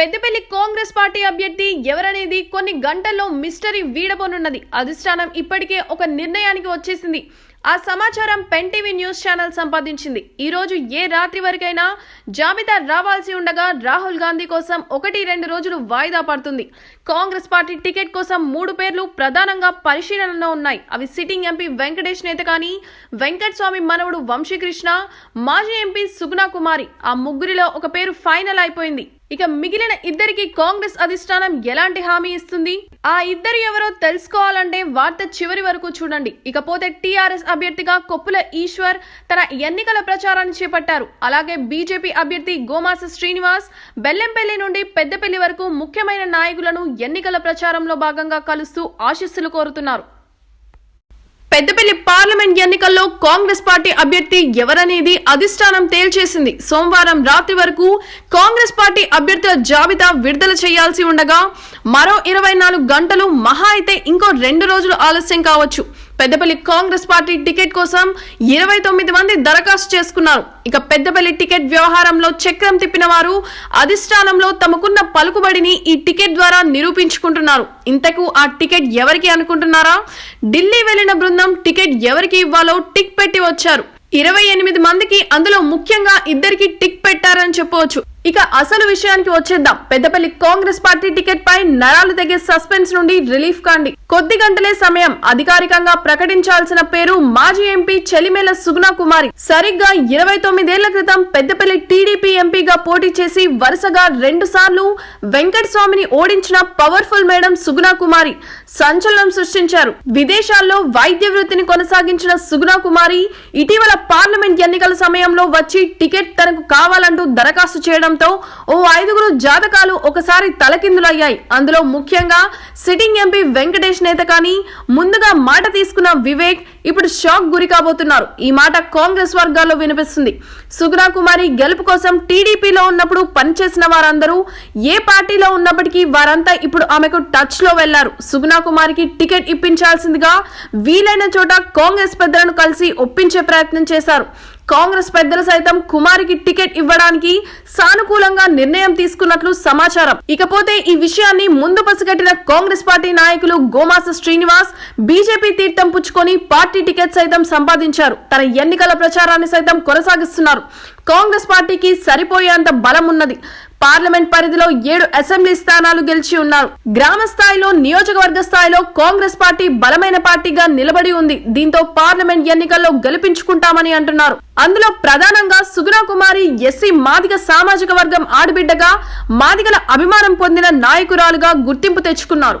Peddapalli Congress party అభ్యర్థి ఎవరనేది కొన్ని గంటల్లో మిస్టరీ వీడబోనున్నది. అధిష్టానం ఇప్పటికే ఒక నిర్ణయానికి వచ్చేసింది. ఆ సమాచారం పెన్ టీవీ న్యూస్ ఛానల్ సంపాదించింది. ఈరోజు ఏ రాత్రి వరకైనా జాబితా రావాల్సి ఉండగా రాహుల్ గాంధీ కోసం ఒకటి రెండు రోజులు వాయిదా పడుతుంది. కాంగ్రెస్ పార్టీ టికెట్ కోసం మూడు పేర్లు ప్రధానంగా పరిశీలనలో ఉన్నాయి. అవి సిట్టింగ్ ఎంపీ వెంకటేష్ నేత కానీ వెంకట స్వామి మనవుడు వంశీకృష్ణ మాజీ ఎంపీ సుగుణా కుమారి. ఆ ముగ్గురిలో ఒక పేరు ఫైనల్ అయిపోయింది. ఇక మిగిలిన ఇద్దరికి కాంగ్రెస్ అధిష్టానం ఎలాంటి హామీ ఇస్తుంది? ఆ ఇద్దరు ఎవరో తెలుసుకోవాలంటే వార్త చివరి వరకు చూడండి. ఇకపోతే టీఆర్ఎస్ అభ్యర్థిగా కొప్పుల ఈశ్వర్ తన ఎన్నికల ప్రచారాన్ని చేపట్టారు. అలాగే బీజేపీ అభ్యర్థి గోమాస శ్రీనివాస్ బెల్లంపల్లి నుండి పెద్దపల్లి వరకు ముఖ్యమైన నాయకులను ఎన్నికల ప్రచారంలో భాగంగా కలుస్తూ ఆశీస్సులు కోరుతున్నారు. పెద్దపల్లి పార్లమెంట్ ఎన్నికల్లో కాంగ్రెస్ పార్టీ అభ్యర్థి ఎవరనేది అధిష్టానం తేల్చేసింది. సోమవారం రాత్రి వరకు కాంగ్రెస్ పార్టీ అభ్యర్థుల జాబితా విడుదల చేయాల్సి ఉండగా మరో ఇరవై నాలుగు గంటలు మహా అయితే ఇంకో రెండు రోజులు ఆలస్యం కావచ్చు. పెద్దపల్లి కాంగ్రెస్ పార్టీ టికెట్ కోసం ఇరవై తొమ్మిది మంది దరఖాస్తు చేసుకున్నారు. ఇక పెద్దపల్లి టికెట్ వ్యవహారంలో చక్రం తిప్పిన వారు అధిష్టానంలో తమకున్న పలుకుబడిని ఈ టికెట్ ద్వారా నిరూపించుకుంటున్నారు. ఇంతకు ఆ టికెట్ ఎవరికి అనుకుంటున్నారా? ఢిల్లీ వెళ్ళిన బృందం టికెట్ ఎవరికి ఇవ్వాలో టిక్ పెట్టి వచ్చారు. ఇరవై ఎనిమిది మందికి అందులో ముఖ్యంగా ఇద్దరికి టిక్ పెట్టారని చెప్పవచ్చు. ఇక అసలు విషయానికి వచ్చేద్దాం. పెద్దపల్లి కాంగ్రెస్ పార్టీ టికెట్ పై నరాలు తెగే సస్పెన్స్ నుండి రిలీఫ్ కాండి. కొద్ది గంటలే సమయం. అధికారికంగా ప్రకటించాల్సిన పేరు మాజీ ఎంపీ చెలిమేల సుగుణా కుమారి సరిగ్గా ఇరవై తొమ్మిదేళ్ళ క్రితం పెద్దపల్లి టీడీపీ ఎంపీగా పోటీ చేసి వరుసగా రెండు సార్లు వెంకట స్వామిని ఓడించిన పవర్ఫుల్ మేడం సుగుణా కుమారి సంచలనం సృష్టించారు. విదేశాల్లో వైద్య వృత్తిని కొనసాగించిన సుగుణా కుమారి ఇటీవల పార్లమెంట్ ఎన్నికల సమయంలో వచ్చి టికెట్ తనకు కావాలంటూ దరఖాస్తు చేయడం చేయడంతో ఓ ఐదుగురు జాతకాలు ఒకసారి తలకిందులయ్యాయి. అందులో ముఖ్యంగా సిట్టింగ్ ఎంపీ వెంకటేష్ నేత కానీ ముందుగా మాట తీసుకున్న వివేక్ ఇప్పుడు షాక్ గురి కాబోతున్నారు. ఈ మాట కాంగ్రెస్ వర్గాల్లో వినిపిస్తుంది. సుగుణా కుమారి గెలుపు కోసం టీడీపీలో ఉన్నప్పుడు పనిచేసిన వారందరూ ఏ పార్టీలో ఉన్నప్పటికీ వారంతా ఇప్పుడు ఆమెకు టచ్లో వెళ్ళారు. సుగుణా కుమారికి టికెట్ ఇప్పించాల్సిందిగా వీలైన చోట కాంగ్రెస్ పెద్దలను కలిసి ఒప్పించే ప్రయత్నం చేశారు. కాంగ్రెస్ పెద్దలు సైతం కుమారికి టికెట్ ఇవ్వడానికి సానుకూలంగా నిర్ణయం తీసుకున్నట్లు సమాచారం. ఇకపోతే ఈ విషయాన్ని ముందు పసిగట్టిన కాంగ్రెస్ పార్టీ నాయకులు గోమాస శ్రీనివాస్ బీజేపీ తీర్థం పుచ్చుకొని పార్టీ టికెట్ సైతం సంపాదించారు. తన ఎన్నికల ప్రచారాన్ని సైతం కొనసాగిస్తున్నారు. కాంగ్రెస్ పార్టీకి సరిపోయేంత బలం ఉన్నది పార్లమెంట్ పరిధిలో ఏడు అసెంబ్లీ స్థానాలు గెలిచి ఉన్నారు. గ్రామ స్థాయిలో నియోజకవర్గ స్థాయిలో కాంగ్రెస్ పార్టీ బలమైన పార్టీగా నిలబడి ఉంది. దీంతో పార్లమెంట్ ఎన్నికల్లో గెలిపించుకుంటామని అంటున్నారు. అందులో ప్రధానంగా సుగుణా కుమారి ఎస్సీ మాదిగ సామాజిక వర్గం ఆడబిడ్డగా మాదిగల అభిమానం పొందిన నాయకురాలుగా గుర్తింపు తెచ్చుకున్నారు.